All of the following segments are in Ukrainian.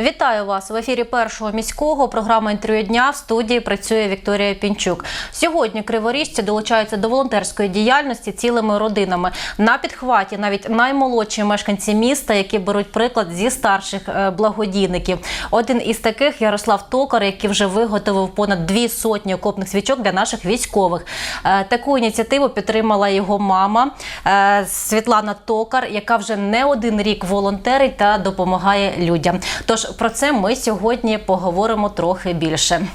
Вітаю вас в ефірі першого міського. Програма інтерв'ю дня в студії працює Вікторія Пінчук. Сьогодні криворіжці долучаються до волонтерської діяльності цілими родинами. На підхваті навіть наймолодші мешканці міста, які беруть приклад зі старших е, благодійників. Один із таких Ярослав Токар, який вже виготовив понад дві сотні окопних свічок для наших військових. Е, Таку ініціативу підтримала його мама е, Світлана Токар, яка вже не один рік волонтерить та допомагає людям. Тож про це ми сьогодні поговоримо трохи більше.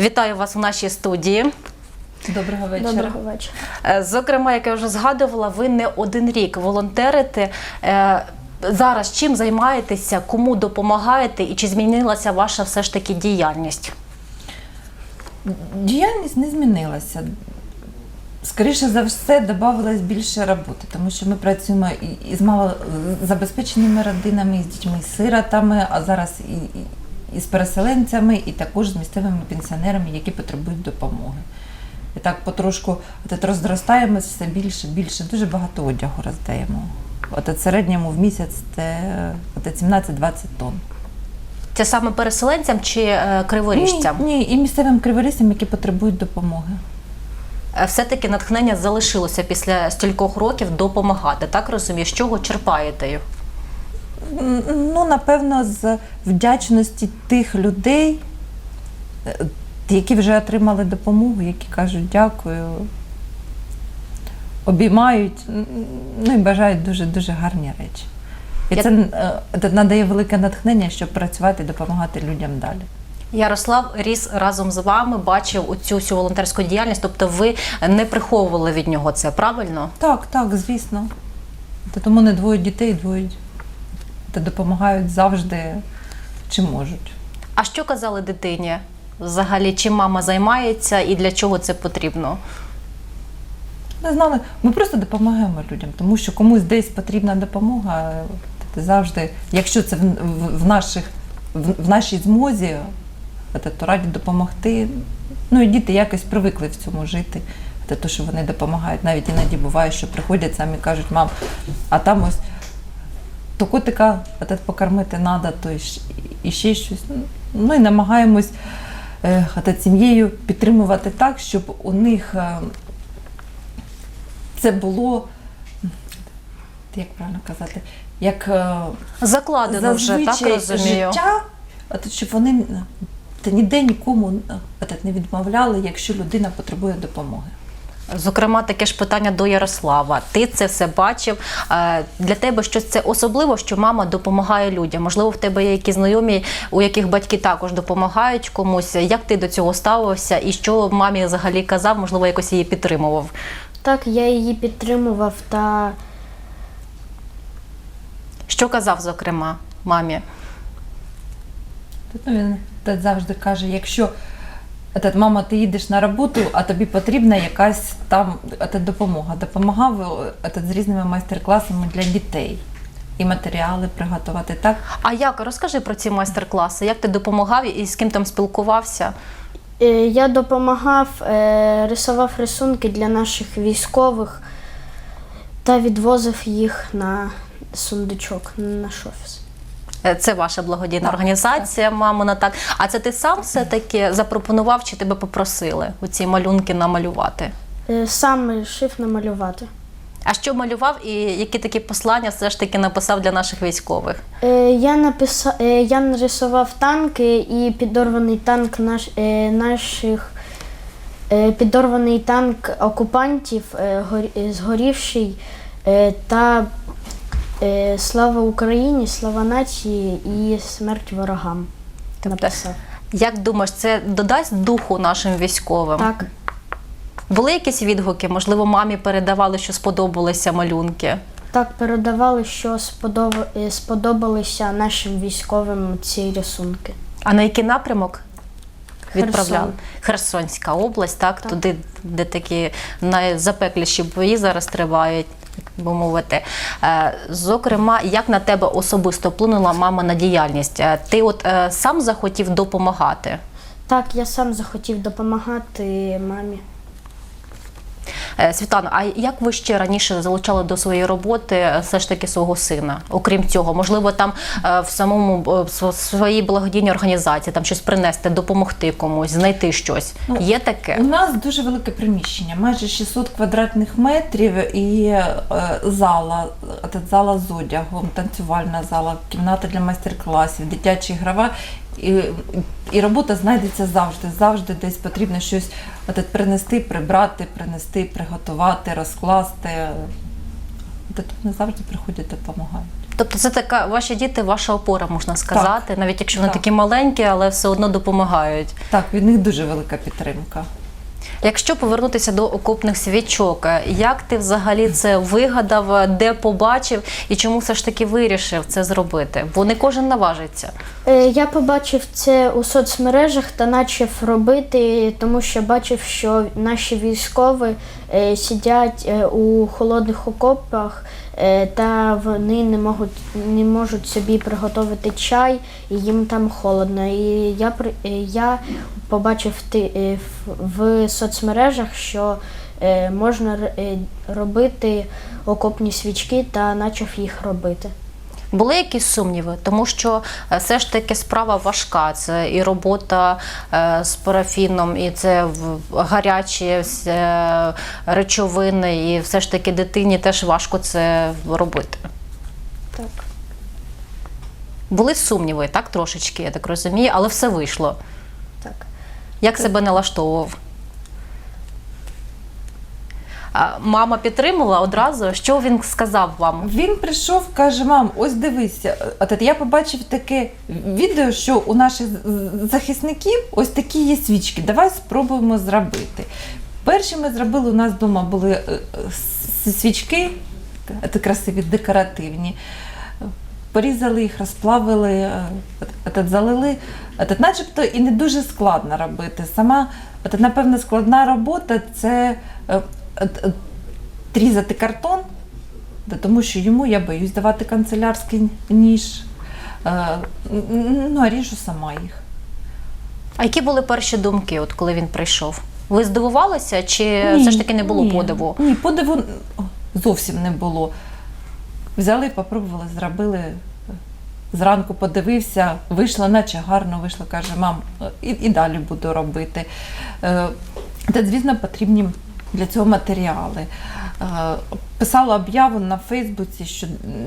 Вітаю вас у нашій студії. Доброго вечора. Доброго вечора. Е, Зокрема, як я вже згадувала, ви не один рік волонтерите. Е, Зараз чим займаєтеся, кому допомагаєте і чи змінилася ваша все ж таки діяльність? Діяльність не змінилася. Скоріше за все, додавалось більше роботи, тому що ми працюємо і- і з малозабезпеченими родинами, і з дітьми-сиротами, а зараз і, і, і з переселенцями, і також з місцевими пенсіонерами, які потребують допомоги. І так потрошку от розростаємось все більше, більше. Дуже багато одягу роздаємо. От в середньому в місяць це от 17-20 тонн. Це саме переселенцям чи е, криворіжцям? Ні, ні, і місцевим криворіжцям, які потребують допомоги. Е, Все-таки натхнення залишилося після стількох років допомагати. Так розумію, з чого черпаєте? їх? Ну, напевно, з вдячності тих людей, е, які вже отримали допомогу, які кажуть дякую, обіймають, ну і бажають дуже-дуже гарні речі. І Я- е, це надає велике натхнення, щоб працювати і допомагати людям далі. Ярослав ріс разом з вами, бачив оцю всю волонтерську діяльність, тобто ви не приховували від нього це, правильно? Так, так, звісно. Та Тому не двоє дітей, двоє та допомагають завжди, чим можуть. А що казали дитині? Взагалі, чим мама займається і для чого це потрібно? Не знали, ми просто допомагаємо людям, тому що комусь десь потрібна допомога. Завжди, якщо це в, наших, в, нашій змозі, то раді допомогти. Ну і діти якось привикли в цьому жити. Те, то, що вони допомагають. Навіть іноді буває, що приходять самі кажуть, мам, а там ось то котика от, покормити треба, то і ще щось. Ну і намагаємось е, сім'єю підтримувати так, щоб у них. е, це було, як правильно казати, як е, Закладено вже, так розумію. життя, щоб вони та ніде нікому е, не відмовляли, якщо людина потребує допомоги. Зокрема, таке ж питання до Ярослава. Ти це все бачив. Е, Для тебе щось це особливо, що мама допомагає людям. Можливо, в тебе є якісь знайомі, у яких батьки також допомагають комусь. Як ти до цього ставився і що мамі взагалі казав, можливо, якось її підтримував? Так, я її підтримував та Що казав, зокрема, мамі? Тут ну, він та завжди каже, якщо от, мама, ти їдеш на роботу, а тобі потрібна якась там от, допомога. Допомагав от, з різними майстер-класами для дітей. І матеріали приготувати так. А як розкажи про ці майстер-класи? Як ти допомагав і з ким там спілкувався? е, я допомагав, е, рисував рисунки для наших військових та відвозив їх на сундучок, на наш офіс. Е, Це ваша благодійна Так, організація, мамина, так. А це ти сам все-таки запропонував чи тебе попросили у ці малюнки намалювати? Е, Сам вирішив намалювати. А що малював і які такі послання все ж таки написав для наших військових? Е, Я написав, я нарисував танки і підорваний танк наш, е, наших. е, Підорваний танк окупантів, е, горі- е, згорівший е, та е, слава Україні, слава нації і смерть ворогам. Написав. Як думаєш, це додасть духу нашим військовим? Так, Були якісь відгуки? Можливо, мамі передавали, що сподобалися малюнки? так передавали, що сподоб- е, сподобалися нашим військовим ці рисунки. А на який напрямок? Відправляли Херсон. Херсонська область, так, Так. туди, де такі найзапекліші бої зараз тривають, так би мовити. Е, Зокрема, як на тебе особисто вплинула мама на діяльність? Е, Ти от е, сам захотів допомагати? Так, я сам захотів допомагати мамі. Е, Світлана, а як ви ще раніше залучали до своєї роботи е, все ж таки свого сина? Окрім цього, можливо, там е, в самому в своїй благодійній організації там щось принести, допомогти комусь, знайти щось. Ну, Є таке? У нас дуже велике приміщення, майже 600 квадратних метрів і зала, зала з одягом, танцювальна зала, кімната для майстер-класів, дитяча ігрова. І, і робота знайдеться завжди. Завжди десь потрібно щось от, принести, прибрати, принести, приготувати, розкласти. От, Вони завжди приходять, допомагають. Тобто це така ваші діти, ваша опора, можна сказати, навіть якщо вони Так. такі маленькі, але все одно допомагають. Так, від них дуже велика підтримка. Якщо повернутися до окопних свічок, е, як ти взагалі це вигадав, е, де побачив і чому все ж таки вирішив це зробити? Бо не кожен наважиться. Е, Я побачив це у соцмережах та почав робити, тому що бачив, що наші військові сидять у холодних окопах та вони не можуть, не можуть собі приготувати чай, і їм там холодно. І я, я побачив ти- е, в- соцмережах, що е, можна е, робити окопні свічки та почав їх робити. Були якісь сумніви, тому що все ж таки справа важка. Це і робота з парафіном, і це гарячі речовини, і все ж таки дитині теж важко це робити. Так. Були сумніви, так трошечки, я так розумію, але все вийшло. Як себе налаштовував? Мама підтримала одразу. Що він сказав вам? Він прийшов, каже: мам, ось дивися. От я побачив таке відео, що у наших захисників ось такі є свічки. Давай спробуємо зробити. Перші ми зробили, у нас вдома були е, е, свічки, красиві, декоративні. Порізали їх, розплавили, е, от- залили. От, начебто і не дуже складно робити. Сама, от, напевно, складна робота це е, от- от різати картон, Да, тому що йому я боюсь давати канцелярський ніж. Е, Ну, а ріжу сама їх. А які були перші думки, от коли він прийшов? Ви здивувалися, чи все ж таки не було ні, подиву? Ні, подиву зовсім не було. Взяли, попробували, зробили. Зранку подивився, вийшло, наче гарно вийшло, каже, мам, і, і далі буду робити. Е, Та, звісно, потрібні для цього матеріали. Е, Писала об'яву на Фейсбуці, що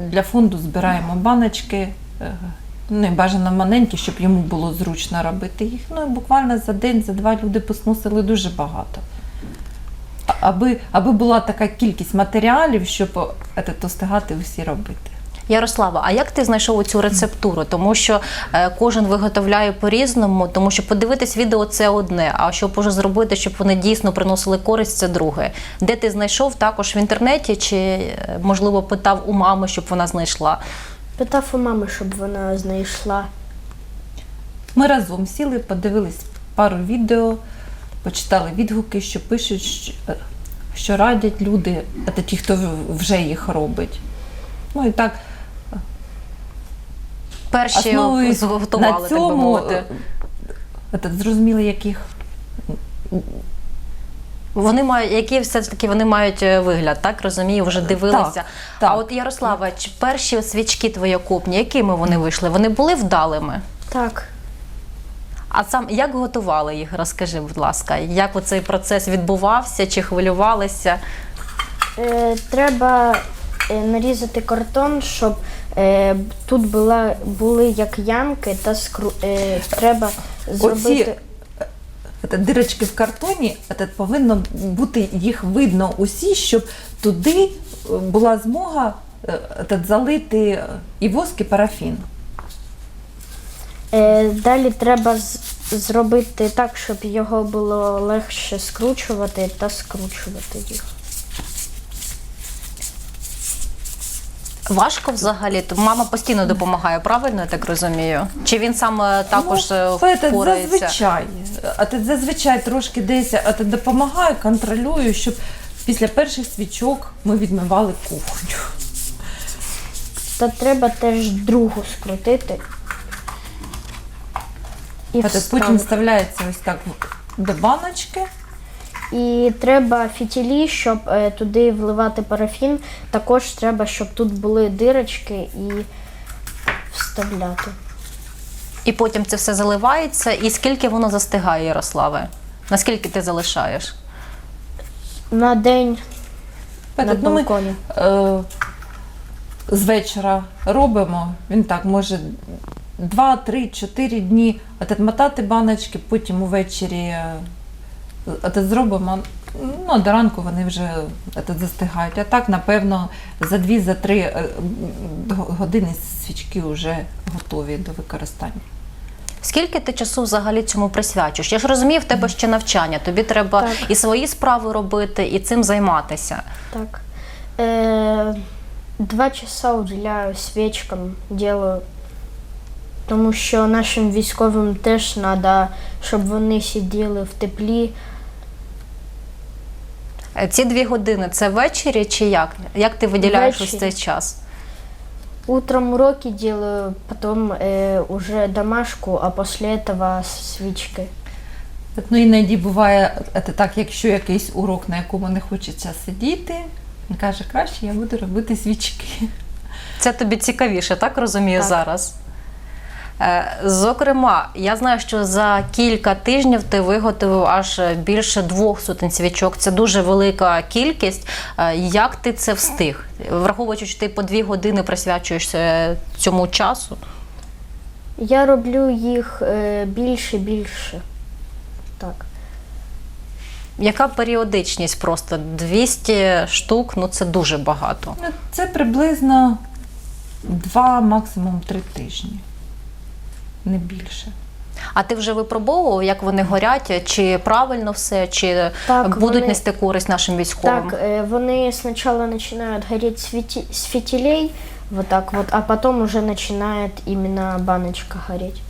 для фонду збираємо баночки. е, Ну, і бажано маленькі, щоб йому було зручно робити їх. Ну і буквально за день, за два люди посносили дуже багато. Аби, аби була така кількість матеріалів, щоб е, то усі робити. Ярослава, а як ти знайшов цю рецептуру? Тому що е, кожен виготовляє по-різному, тому що подивитись відео це одне, а щоб уже зробити, щоб вони дійсно приносили користь, це друге. Де ти знайшов також в інтернеті, чи е, можливо питав у мами, щоб вона знайшла? Питав у мами, щоб вона знайшла. Ми разом сіли, подивились пару відео, почитали відгуки, що пишуть, що, е, що радять люди, а ті, хто вже їх робить. Ну і так, Перші зготували, на так би мовити. е, зрозуміли, яких Вони мають, які все ж таки вони мають е, вигляд, так розумію, вже дивилися. так, А так. от Ярослава, чи перші свічки твої окопні, якими вони вийшли? Вони були вдалими? Так. А сам як готували їх? Розкажи, будь ласка, як оцей процес відбувався, чи хвилювалися? Е, треба е, нарізати картон, щоб тут була, були як ямки та скру... е, треба зробити. Оці дирочки в картоні, це повинно бути їх видно усі, щоб туди е, була змога е, е, залити е, і воск, і парафін. Е, далі треба з- зробити так, щоб його було легше скручувати та скручувати їх. Важко взагалі? То мама постійно допомагає, правильно я так розумію? Чи він сам е, також е, Ну, це впорається? зазвичай. А ти зазвичай трошки десь а ти допомагаю, контролюю, щоб після перших свічок ми відмивали кухню. Та треба теж другу скрутити. І А ти потім вставляється ось так до баночки. І треба фітілі, щоб е, туди вливати парафін. Також треба, щоб тут були дирочки і вставляти. І потім це все заливається. І скільки воно застигає, Ярославе? Наскільки ти залишаєш? На день на Петя, ну, ми, е, з вечора робимо, він так може 2, 3, 4 дні отмотати баночки, потім увечері е, от зробимо. Ну, до ранку вони вже от, застигають. А так, напевно, за 2 за 3 години свічки вже готові до використання. Скільки ти часу взагалі цьому присвячуєш? Я ж розумію, в тебе ще навчання. Тобі треба Так. і свої справи робити, і цим займатися. Так. Е, два часа уділяю свічкам, делаю. Тому що нашим військовим теж треба, щоб вони сиділи в теплі. Е, Ці дві години це ввечері чи як? Як ти виділяєш ось цей час? Утром уроки делаю, потом э, уже домашку, а после этого свічки. От, Ну, іноді буває це так, якщо якийсь урок, на якому не хочеться сидіти, він каже, краще я буду робити свічки. Це тобі цікавіше, так розумію Так. зараз? Е, Зокрема, я знаю, що за кілька тижнів ти виготовив аж більше двох сотень свічок. Це дуже велика кількість. Е, Як ти це встиг? Враховуючи, що ти по дві години присвячуєшся цьому часу. Я роблю їх е, більше більше. Так. Яка періодичність просто 200 штук, ну це дуже багато. Ну, Це приблизно два, максимум три тижні. Не більше. А ти вже випробовував, як вони горять, чи правильно все, чи Так, будуть вони- нести користь нашим військовим? Так, э, вони спочатку починають горіти з фіті- з фітілей, вот так вот, а потом уже починає іменно баночка гореть.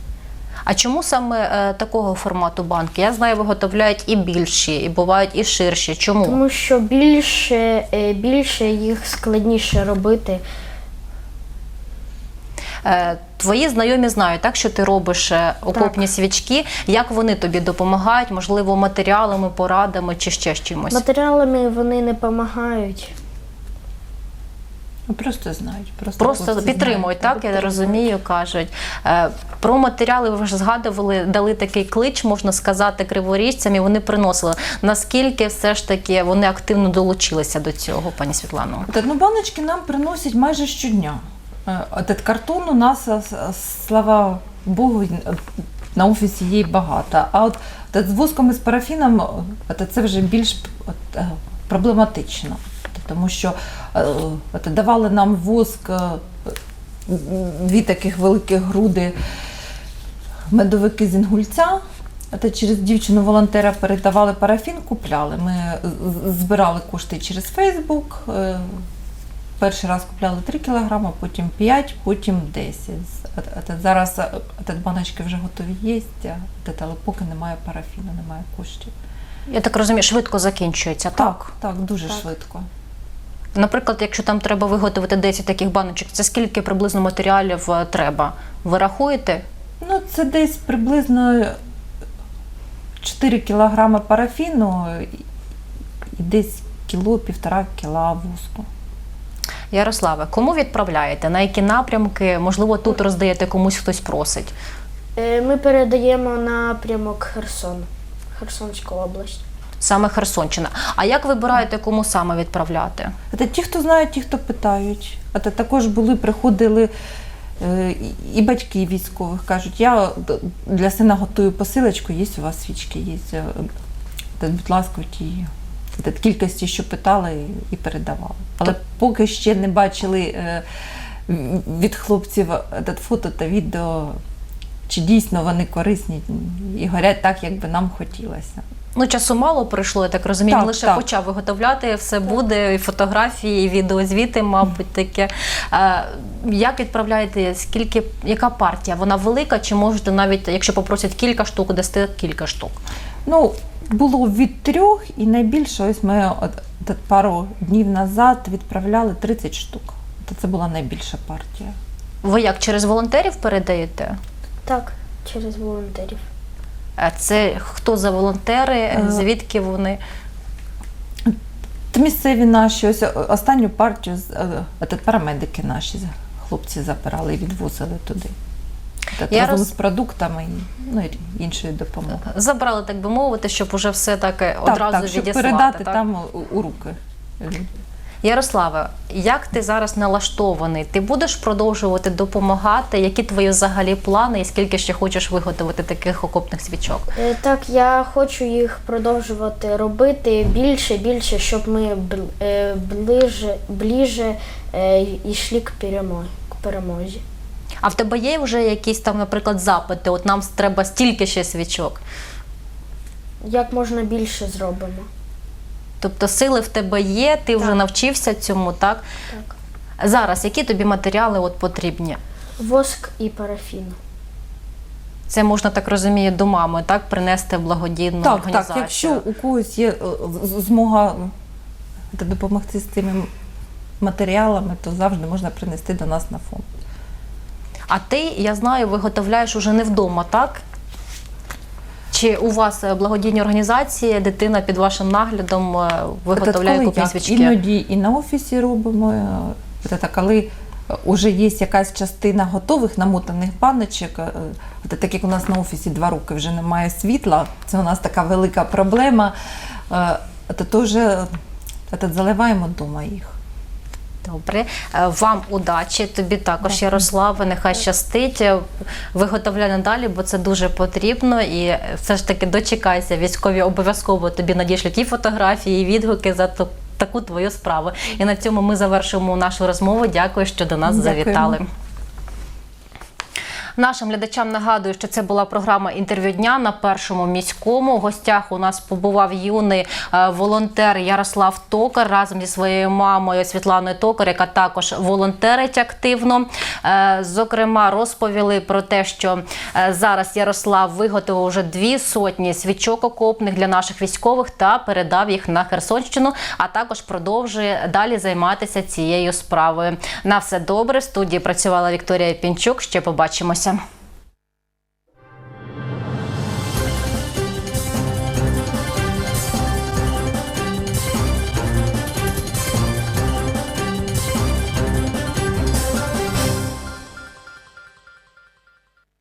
А чому саме е, такого формату банки? Я знаю, виготовляють і більші, і бувають і ширші. Чому? Тому що більше, е, більше їх складніше робити. Твої знайомі знають, так що ти робиш е, окопні свічки. Як вони тобі допомагають? Можливо, матеріалами, порадами чи ще чимось? Матеріалами вони не допомагають. Ну, Просто знають. Просто, Просто підтримують, знають. так я розумію, кажуть. Е, Про матеріали ви вже згадували, дали такий клич, можна сказати, криворіжцям, і вони приносили. Наскільки все ж таки вони активно долучилися до цього, пані Світлано? От, ну, баночки нам приносять майже щодня. Е, От этот картон у нас, е, слава Богу, е, на офісі є багато. А от, з воском і з парафіном це вже більш е, проблематично. Тому що е, давали нам воск е, дві таких великих груди медовики з інгульця. Це через дівчину волонтера передавали парафін, купляли. Ми збирали кошти через Фейсбук. Перший раз купляли 3 кг, потім 5, потім 10. От- от Зараз е, баночки вже готові є, але поки немає парафіну, немає коштів. Я так розумію, швидко закінчується, так? Так, так, дуже Так. швидко. Наприклад, якщо там треба виготовити 10 таких баночок, це скільки приблизно матеріалів е, треба? Ви рахуєте? Ну, це десь приблизно 4 кг парафіну і десь кіло, півтора кіла воску. Ярославе, кому відправляєте? На які напрямки? Можливо, тут роздаєте комусь хтось просить. Е, Ми передаємо напрямок Херсон, Херсонська область. Саме Херсонщина. А як вибираєте, кому саме відправляти? Це ті, хто знають, ті, хто питають. А це також були, приходили е, і- батьки військових кажуть, я для сина готую посилочку, є у вас свічки, є. е, Будь ласка, ті кількості, що питали і, передавали. Але поки ще не бачили е, від хлопців фото та відео, чи дійсно вони корисні і горять так, як би нам хотілося. Ну, часу мало пройшло, я так розумію. Так, лише так. почав виготовляти, все буде, і фотографії, і відеозвіти, мабуть, таке. Як відправляєте? Скільки, яка партія? Вона велика, чи можете навіть, якщо попросять кілька штук, дасте кілька штук? Ну, було від трьох, і найбільше ось ми от, от пару днів назад відправляли 30 штук. То це була найбільша партія. Ви як через волонтерів передаєте? Так, через волонтерів. Е, Це хто за волонтери? Е, Звідки вони? Місцеві наші, ось е, останню партію з- е, парамедики наші хлопці забирали і відвозили туди. От, Я разом роз- з продуктами ну, і іншою допомогою. Забрали, так би мовити, щоб уже все таки одразу так, так, щоб відіслати. передати так? там у, у руки. Ярославе, як ти зараз налаштований? Ти будеш продовжувати допомагати? Які твої взагалі плани і скільки ще хочеш виготовити таких окопних свічок? Е, Так, я хочу їх продовжувати робити більше, більше, щоб ми е, ближе, ближе е, йшли к перемозі. А в тебе є вже якісь там, наприклад, запити? От нам треба стільки ще свічок. Як можна більше зробимо. Тобто сили в тебе є, ти вже Так. навчився цьому, так? Так. Зараз які тобі матеріали от потрібні? Воск і парафін. Це можна так розумію, до мами, так принести в благодійну Так, організацію. так, якщо у когось є е, з- змога е, допомогти з цими матеріалами, то завжди можна принести до нас на фонд. А ти, я знаю, виготовляєш уже не вдома, так? Чи у вас е, благодійні організації, дитина під вашим наглядом е, виготовляє купні свічки? Іноді і на офісі робимо. е, коли вже є якась частина готових намотаних баночок, е, так як у нас на офісі два роки вже немає світла, це у нас така велика проблема, то теж е, заливаємо вдома їх. Добре, Е, вам удачі, тобі також, Ярослава, нехай щастить. Е, Виготовляй надалі, бо це дуже потрібно. І е, все ж таки дочекайся, військові обов'язково тобі надішлють і фотографії, і відгуки за таку твою справу. І на цьому ми завершимо нашу розмову. Дякую, що до нас Дякую. завітали. Нашим глядачам нагадую, що це була програма інтерв'ю дня на першому міському. У гостях у нас побував юний е, волонтер Ярослав Токар разом зі своєю мамою Світланою Токар, яка також волонтерить активно. Е, Зокрема, розповіли про те, що е, зараз Ярослав виготовив вже дві сотні свічок окопних для наших військових та передав їх на Херсонщину, а також продовжує далі займатися цією справою. На все добре. В студії працювала Вікторія Пінчук. Ще побачимося серцем.